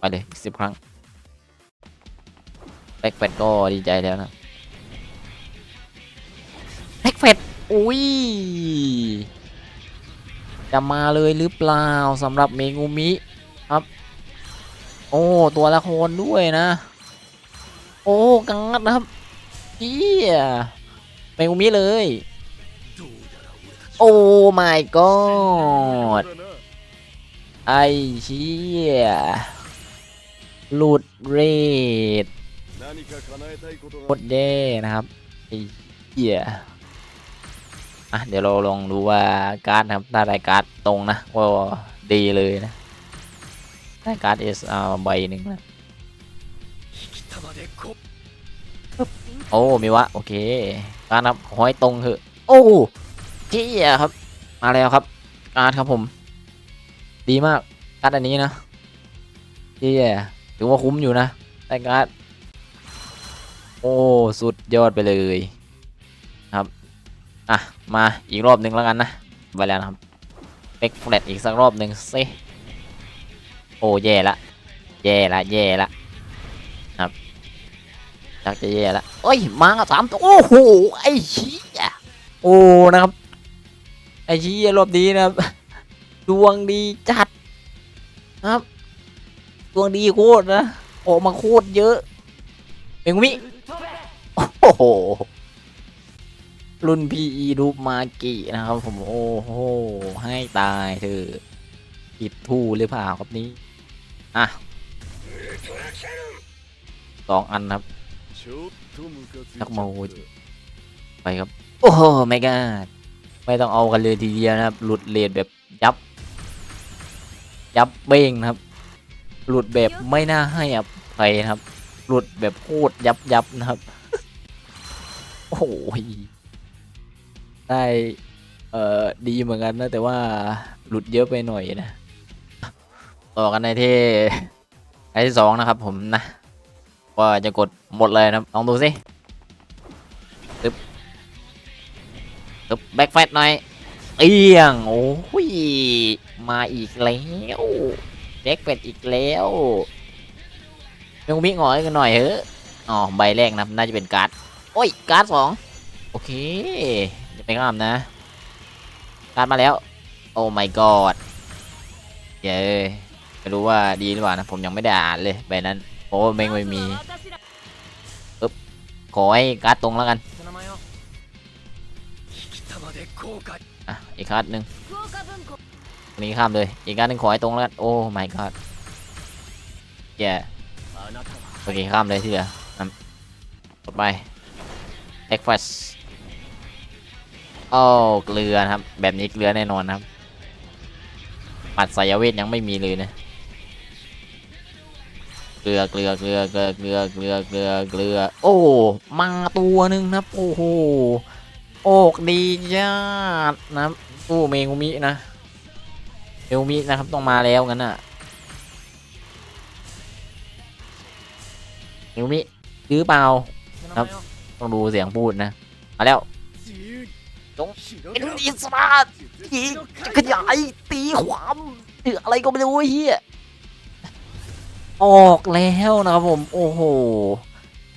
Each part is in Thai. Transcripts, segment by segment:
ไปเลยสิบครั้งแบ็กแฟดก็ดีใจแล้วนะแบ็กแฟดอุ้ย จะมาเลยหรือเปล่าสำหรับเมงูมิครับ โอ้ ตัวละครด้วยนะ โอ้กังงัดนะครับเฮียเมงูมิเลย โอ้ my god ไอ้เชี่ย หลุดเรดโคตรแย่นะครับไอเหี้ยอะเดี๋ยวเราลองดูว่าการ์ดครับได้ายการ์ดตรงนะว่าดีเลยนะได้การ์ดเอสอใบหนึ่งนะโอ้มีวะโอเคการ์ดครับห้อยตรงเถอะโอ้เที่ยครับ มาแล้วครับการ์ดครับผม ดีมากการ์ดอันนี้นะเที่ย ถือว่าคุ้มอยู่นะได้การ์ดโอ้สุดยอดไปเลยครับอะมาอีกรอบหนึ่งแล้วกันนะไปแล้วนะครับเอ็กแฟลตอีกสักรอบหนึ่งสิโอ้แย่ละแย่ละแย่ละครับชักจะแย่ละเอ้ยมาสามตัวโอ้โหไอ้ชี้โอ้นะครับไอ้ชี้รอบนี้นะครับดวงดีจัดครับ ดวงดีโคตรนะโอ้มาโคตรเยอะเมงมิโอ้โห รุ่นพีอีรูปมากินะครับ ผมโอ้โห ให้ตายเธอผิดทูหรือเปล่าครับนี้ อะสองอันครับนักมูไปครับ โอ้โหไม่กล้าไม่ต้องเอากันเลยทีเดียวนะครับ หลุดเลดแบบยับ ยับเบ้งนะครับ หลุดแบบไม่น่าให้อภัยนะครับ หลุดแบบโคตรยับยับนะครับ โอ้โหได้เอ่อดีเหมือนกันนะ แต่ว่าหลุดเยอะไปหน่อยนะ ต่อกันในที่ในที่สองนะครับผมนะว่าจะกดหมดเลยนะครับลองดูสิตึ๊บตึ๊บแบ็กแฟตหน่อย เอียง โอ้ย มาอีกแล้ว แบ็กแฟตอีกแล้วยังมิหงอยกันหน่อยเฮ้อ๋อใบแรกนะน่าจะเป็นการ์ดโอ้ยการ์ดสองโอเคจะไปข้ามนะ การ์ดมาแล้ว โอ้ my god เย้ไม่รู้ว่าดีหรือเปล่านะ ผมยังไม่ได้อ่านเลยใบนั้นเพราะว่าไม่ไม่มีขอให้การ์ดตรงแล้วกันอะอีกการ์ดหนึ่ง นนี้ข้ามเลย อีกการหนึ่งขอให้ตรงแล้วกัน โอ้ my god แย่โอเคข้ามเลยที่เหลือกดไป e x p r e s s โอ้เกลือครับ แบบนี้เกลือแน่นอนครับปัดสายเวทยังไม่มีเลยนะเกลือเกลือเกลือเกลือเกลือเกลือเกลือเกลือ โอ้มาตัวหนึ่งนะโอ้โหโอกดีจัดนะครับโอ้เมงุมินะ เมงุมินะครับต้องมาแล้วงั้นน่ะเมงุมิหรือเปล่าครับ ต้องดูเสียงพูดนะ มาแล้ว中เป็นอิสระที่จะขยายตีความหรืออะไรก็ไม่รู้เฮียออกแล้วนะครับผม โอ้โห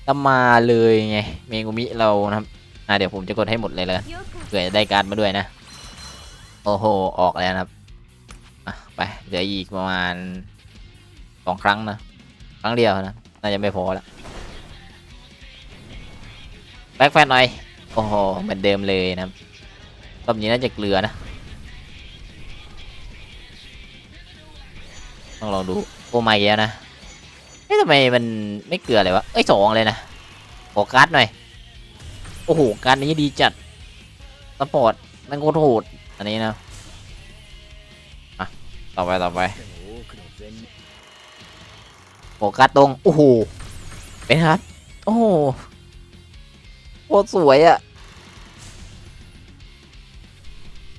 จะมาเลยไง เมงุมิเรานะครับอะเดี๋ยวผมจะกดให้หมดเลยเลยเผื่อจะได้การดมาด้วยนะ โอ้โห ออกแล้วนะครับ อะไปเหลืออีกประมาณสองครั้งนะครั้งเดียวนะน่าจะไม่พอและแบ็คแฟนหน่อยโอ้โหเหมือนเดิมเลยนะรับรอบนี้น่าจะเกลือนะต้องลองดูโอ้ไม่แล้วนะเฮ้ยทำไมมันไม่เกลือเลยวะเอ้ยสองเลยนะขอการ์ดหน่อยโอ้โหการดนี้ดีจัดสปอร์ตนั่งโคตรโหดอันนี้นะ ต่อไปต่อไปโฟกัสตรง โอ้โห เป็นครับ โอ้โหโคตรสวยอะ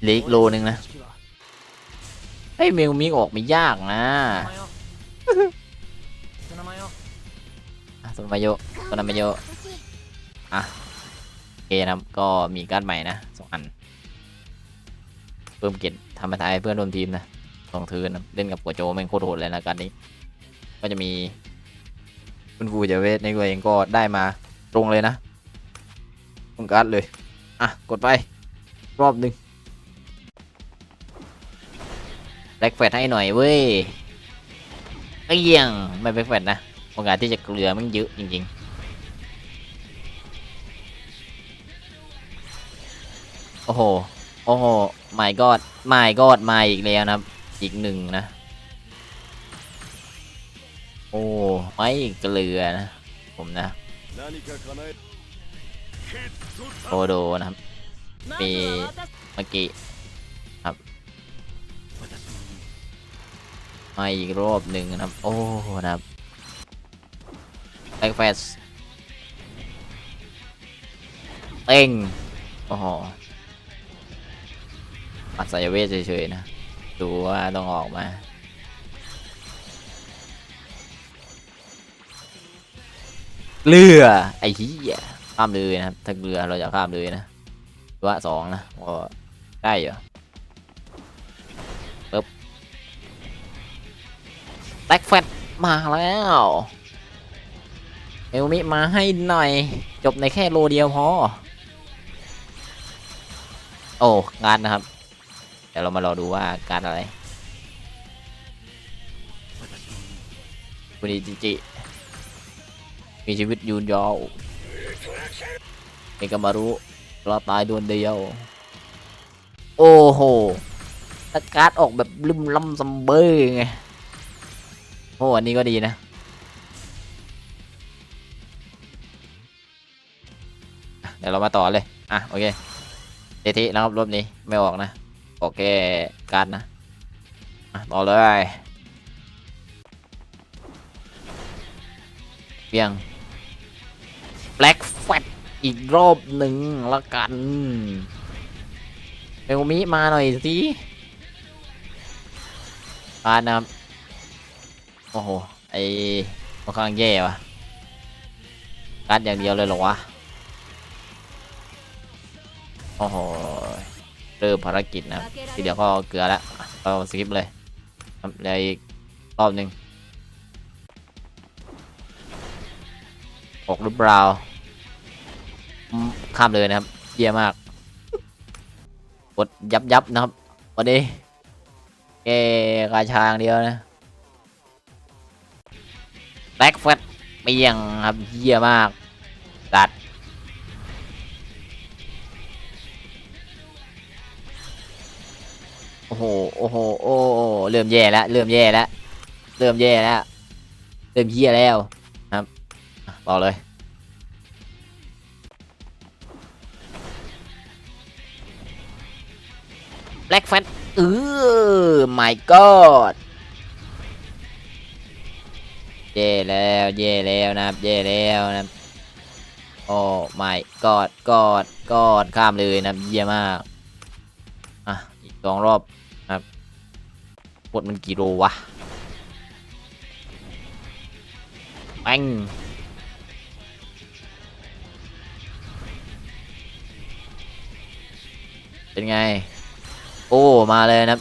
เลีกโลนึงนะไอเมลมิกออกไม่ยากนะสุนมาโยสุนมโยอะโอเคนับ ก็มีการใหม่นะสองอัน เพิ่มเกตทำมาทายเพื่อนร่วมทีมนะ สองเทือนนะเล่นกับกัวโจแม่งโคตรโหดเลยนะการนี้สก็จะมีคุณครูเจเวสในตัวเองก็ได้มาตรงเลยนะตรงการ์ดเลย อะ กดไป รอบหนึ่งแบล็กแฟดให้หน่อยเว้ยเอียง ไม่แบล็กแฟดนะโอกาสที่จะเกลือมันเยอะจริงๆโอ้โห โอ้โห ไม่กอดไม่กอดมาอีกแล้วนะครับ อีกหนึ่งนะ โอ้ ไม่เกลือนะ ผมนะโอโดนะครับ มีเมื่อกี้ครับมาอีกรอบหนึ่งนะครับ โอ้ นะครับไอล็แฟสเต็งโอ้โหปัศสายเวทเฉยๆนะ ดูว่าต้องออกมา เรือ ไอ้เหี้ยข้ามเลยนะครับถ้าเรือเราจะข้ามเลยนะตัวสองนะก็ได้เหรอปึ๊บแบ็กแฟตมาแล้วเอลมิมาให้หน่อย จบในแค่โลเดียวพอ โอ้การดนะครับ ดี๋ยวเรามารอดูว่าการอะไรคุณอิจิจิ มีชีวิตยืนยาวเอกมารุเราตายดวลเดียว โอ้โหตะการ์ดออกแบบลืมล่ำซัมเบอร์ไง โอ้อันนี้ก็ดีนะเดี๋ยวเรามาต่อเลย อะ โอเคเททินะครับรอบนี้ ไม่ออกนะ ออกแค่การนะต่อเลยเพียง Black Fat อีกรอบหนึ่งละกันเอลมิมาหน่อยสิปานนะครับ โอ้โห ไอค่อนข้างแย่ว่ะการอย่างเดียวเลยหรอวะ โอ้โห เริ่มภารกิจนะทีเดียวก็เกลือแล้วเราสกิปเลยครับเหลยอีกรอบหนึ่งออกหรือเปล่าอืมข้ามเลยนะครับเยี่ยมากกดยับยับนะครับวันนี้แกกาชางเดียวนะแบ็กแฟตเปียงครับเยี่ยมาก ตัด อ้โห โอ้โห โอ้โหเริ่มแย่แล้ว เริ่มแย่แล้ว เริ่มแย่แล้ว เริ่มเหี้ยแล้วครับบอะต่อเลย Black Fat เออ my god แย่แล้วแย่แล้วนะครับแย่แล้วนะครับโอ้ my god god god ข้ามเลยนะครับเยี่ยมาก อะ อีกสองรอบ กดมันกี่โลวะแม่งเป็นไง โอ้ มาเลยนะ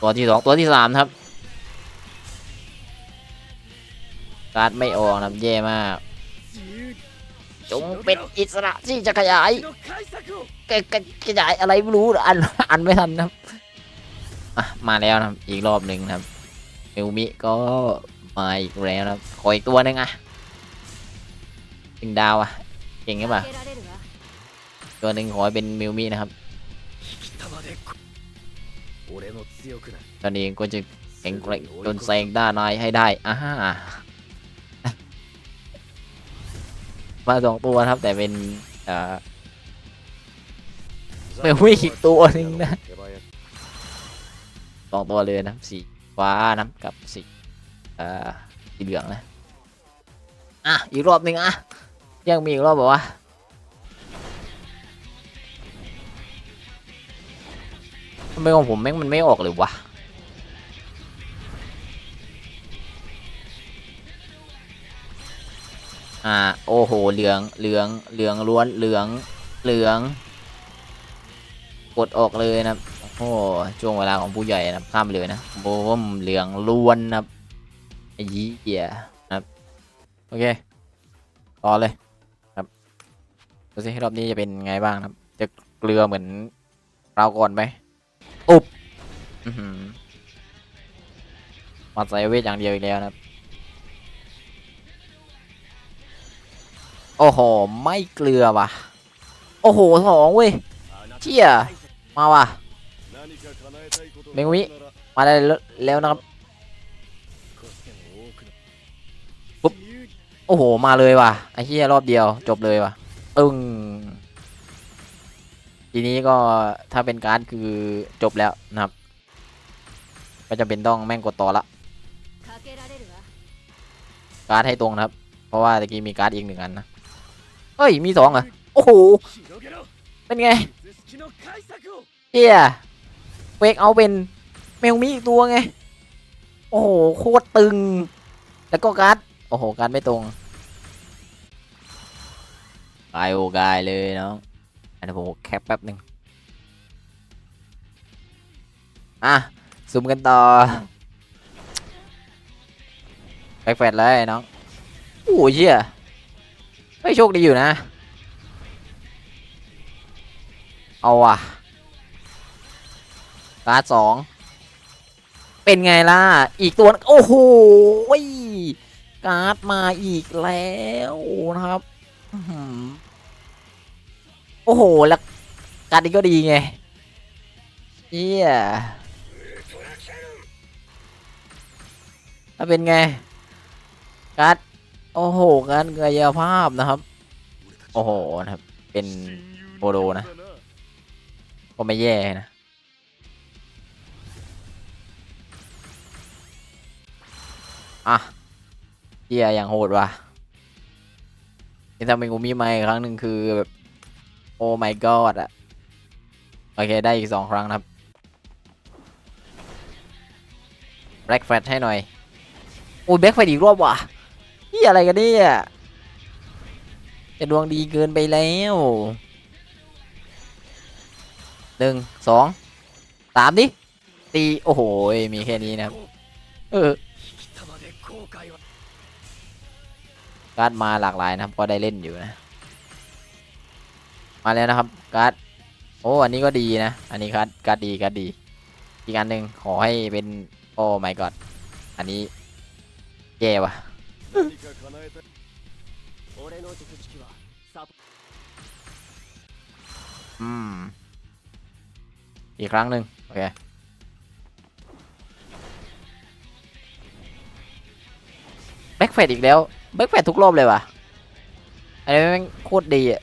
ตัวที่สองตัวที่สามครับ การไม่ออกนะแย่มาก จงเป็นอิสระที่จะขยายแกขยายอะไรไม่รู้ อันอันไม่ทันนะครับ มาแล้วนะอีกรอบหนึ่งครับเอลมิก็มาอีกแล้วครับขออีกตัวหนึ่งอะหนึ่งดาวอะเก่งใช่ปะตัวหนึ่งขอเป็นมิวมินะครับตอนนี้ก็จะแข่งแกร่งจนแซงด้านายให้ได้อ่ามาสองตัวครับแต่เป็นเอ่อไม่วิ่งอีกตัวนึงนะ สองตัวเลยนะสีฟ้านะกับสีเอ่อสีเหลืองนะอะอีกรอบหนึ่งอะยังมีอีกรอบบอกว่าทำไมของผมแม่งมันไม่ออกเลยวะอ่าโอ้โหเหลืองเหลืองเหลืองล้วนเหลืองเหลือง กดออกเลยนะครับ โอ้ช่วงเวลาของผู้ใหญ่นะข้ามเลยนะโบมเหลืองล้วนนะครับอ้ยี่เหี้ยนะครับโอเคต่อเลยครับดูสิรอบนี้จะเป็นไงบ้างครับ จะเกลือเหมือนเราก่อนไหมอุบอื้อหือมาใส่เวทอย่างเดียวอีกแล้วนะครับ โอ้โห ไม่เกลือว่ะ โอ้โหสองเว้ยเชี่ยมาว่ะ เมงวิมาได้แล้วนะครับปุ๊บโอ้โห มาเลยว่ะไอ้เหี้ยรอบเดียวจบเลยว่ะอึ้งทีนี้ก็ถ้าเป็นการคือจบแล้วนะครับ ก็จะเป็นต้องแม่งกดต่อละการให้ตรงนะครับ เพราะว่าตะกี้มีการอีกหนึ่งอันนะเอ้ยมีสองเหรอโอ้โหเป็นไงเฮีย เวกเอาเป็นแมวมีอีกตัวไง โอ้โห โคตรตึง แล้วก็การ์ด โอ้โห การ์ดไม่ตรงกายโอกายเลยน้องอันนี้ผมแคปแป๊บหนึ่งอะซูมกันต่อแฟกแฟดเลยน้องโอ้ยเชี่ยเฮ้ยโชคดีอยู่นะ เอาว่ะ การ์ดสองเป็นไงล่ะ อีกตัว โอ้โหการ์ดมาอีกแล้วนะครับโอ้โห แล้วการ์ดนี้ก็ดีไงเยี่ยแล้วเป็นไง การ์ดโอ้โห การกายภาพนะครับ โอ้โหนะครับ เป็นโบโดนะ ก็ไม่แย่นะ อะเฮียอย่างโหดว่ะนี่ทำเป็นกูมีไมค์ครั้งหนึ่งคือแบบโอ้ my god อะโอเค ได้อีกสองครั้งนะครับ Black Flash ให้หน่อย โอ้ย Black Flash อีกรอบว่ะเฮียอะไรกันเนี่ยจะดวงดีเกินไปแล้วหนึ่งสองสามดิตีโอ้โห มีแค่นี้นะครับ เออ การ์ดมาหลากหลายนะครับ ก็ได้เล่นอยู่นะ มาแล้วนะครับ การ์ด โอ้ อันนี้ก็ดีนะ อันนี้การ์ดการ์ดดีการ์ดดี อีกอันหนึ่งขอให้เป็น โอ้ไม่กอดอันนี้เย่วะอืม อีกครั้งหนึ่งโอเค แบ็กแฟดอีกแล้วแบ็กแฟดทุกรอบเลยว่ะอันนี้แม่งโคตรดีอะ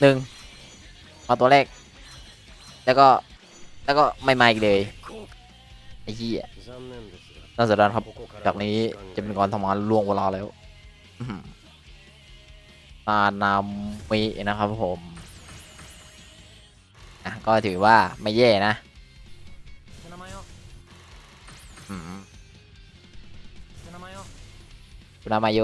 หนึ่งมาตัวแรก แล้วก็แล้วก็ไม่มาอีกเลยไอ้ที่อะน่าเสียดายครับ จากนี้จะเป็นการทำงานล่วงเวลาแล้วตานามีนะครับผม ก็ถือว่าไม่แย่นะ ปนามาโย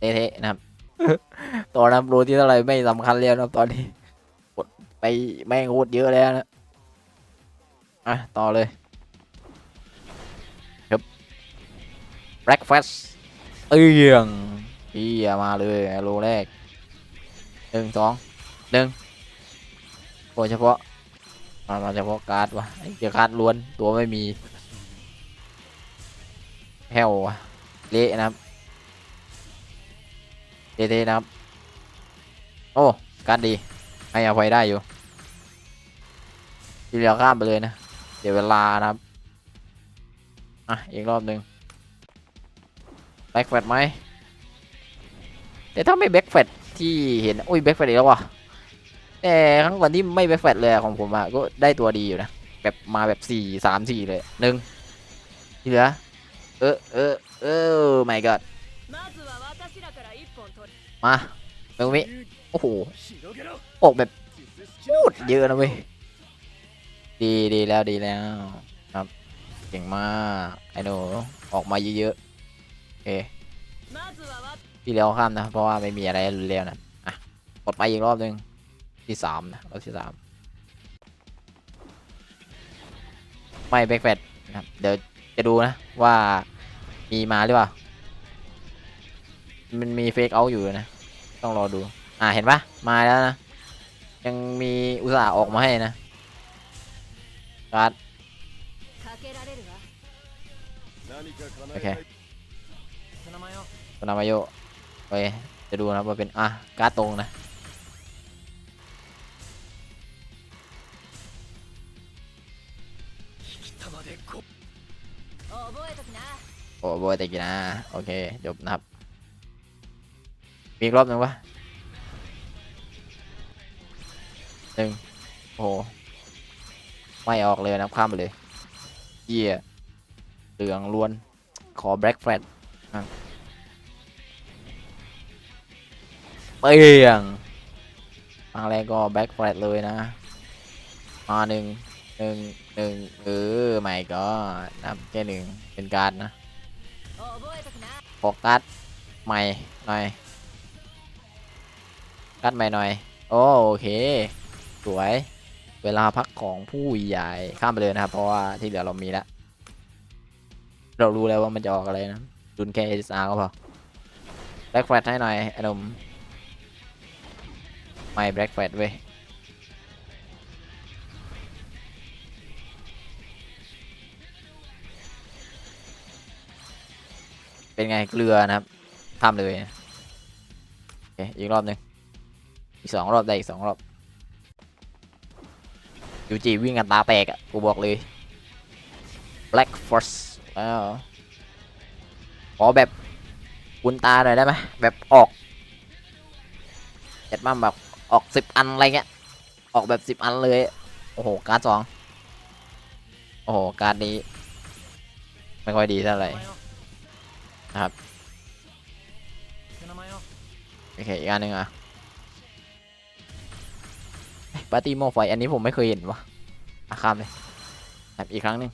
เทะนะครับ ตอนนั้นรู้ที่อะไรไม่สำคัญแล้วนะครับตอนนี้กดไปแม่งโคตรเยอะแล้วนะ อะ ต่อเลย ครับ breakfast เอียงพี่มาเลยโลแรกหนึ่งสองหนึ่ง โดยเฉพาะมามาเฉพาะการ์ดวะไอเจ้าการ์ดล้วนตัวไม่มีแฮววะเละนะครับเท่ๆนะครับ โอ้การดดีให้อภัยได้อยู่ที่เหลือข้ามไปเลยนะ เดี๋ยวเวลานะครับ อะ อีกรอบหนึ่งแบ็กแฟดไหมแต่ถ้าไม่แบ็กแฟดที่เห็น อุ้ยแบ็กแฟดอีกแล้ววะ แต่ครั้งก่อนที่ไม่ไปแฟดเลยของผมอะก็ได้ตัวดีอยู่นะ แบบมาแบบสี่สามสี่เลยหนึ่งเหลือ เออเออเออ my god มาเมงมิโอ้โหโอกแบบพูดเยอะนะเว้ยดีดีแล้วดีแล้วครับเก่งมากไอ้หนูออกมาเยอะๆเอที่แล้วข้ามนะ เพราะว่าไม่มีอะไรรุนแรงนะอะกดไปอีกรอบหนึ่ง ที่สามนะรอบที่สามไม่แบ็กแฟดนะเดี๋ยวจะดูนะว่ามีมาหรือเปล่า มันมีเฟกเอาอยู่นะ ต้องรอดู อ่าเห็นปะมาแล้วนะ ยังมีอุตสาห์ออกมาให้นะการ์ดโอเคคุามายโยไปจะดูนะว่าเป็น อะ การ์ตรงนะ 玉でこ覚えときな โอ้โบยแต่กี่นะ โอเค จบนะครับ มีอีกรอบหนึ่งปะหนึ่งโอ้โหไม่ออกเลยนะครับข้ามไปเลยเยี่ยเหลืองล้วน ขอแบล็กแฟลตเปรี้ยงครั้งแรกก็แบล็กแฟลตเลยนะ มาหนึ่ง หนึ่งหนึ่งเออไม่ก็นับแค่หนึ่งเป็นการนะโฟกัสใหม่หน่อยกัดใหม่หน่อยโอเค สวย เวลาพักของผู้ใหญ่ข้ามไปเลยนะครับ เพราะว่าที่เหลือเรามีแล้ว เรารู้แล้วว่ามันจะออกอะไรนะดุนแค่ SR ก็พอแบล็กแฟลตให้หน่อยอนุมใหม่แบล็กแฟลตเว้ เป็นไงเกลือนะครับทำเลยโอเคอีกรอบหนึ่งอีกสองรอบได้อีกสองรอบยูจีวิ่งกันตาแตกอะกูบอกเลย Black Force อ้าวขอแบบคุนตาหน่อยได้ไหมแบบออกเจ็ดมั่มแบบออกสิบอันอะไรเงี้ยออกแบบสิบอันเลย โอ้โห การ์ดสองโอ้โห การ์ดนี้ ไม่ค่อยดีเท่าไหร่ นะครับโอเคอีกอันหนึ่งอะปาร์ตี้โมไฟอันนี้ผมไม่เคยเห็นวะอาคามเลยแบอีกครั้งหนึ่ง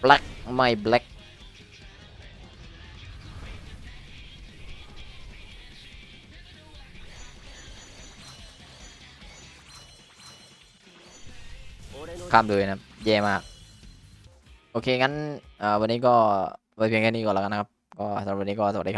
แบล็กไม่แบล็ก ข้ามเลยนะแย่มาก โอเคงั้นวันนี้ก็ไว้เพียงแค่นี้ก่อนแล้วกันนะครับ ก็สำหรับวันนี้ก็สวัสดีครับ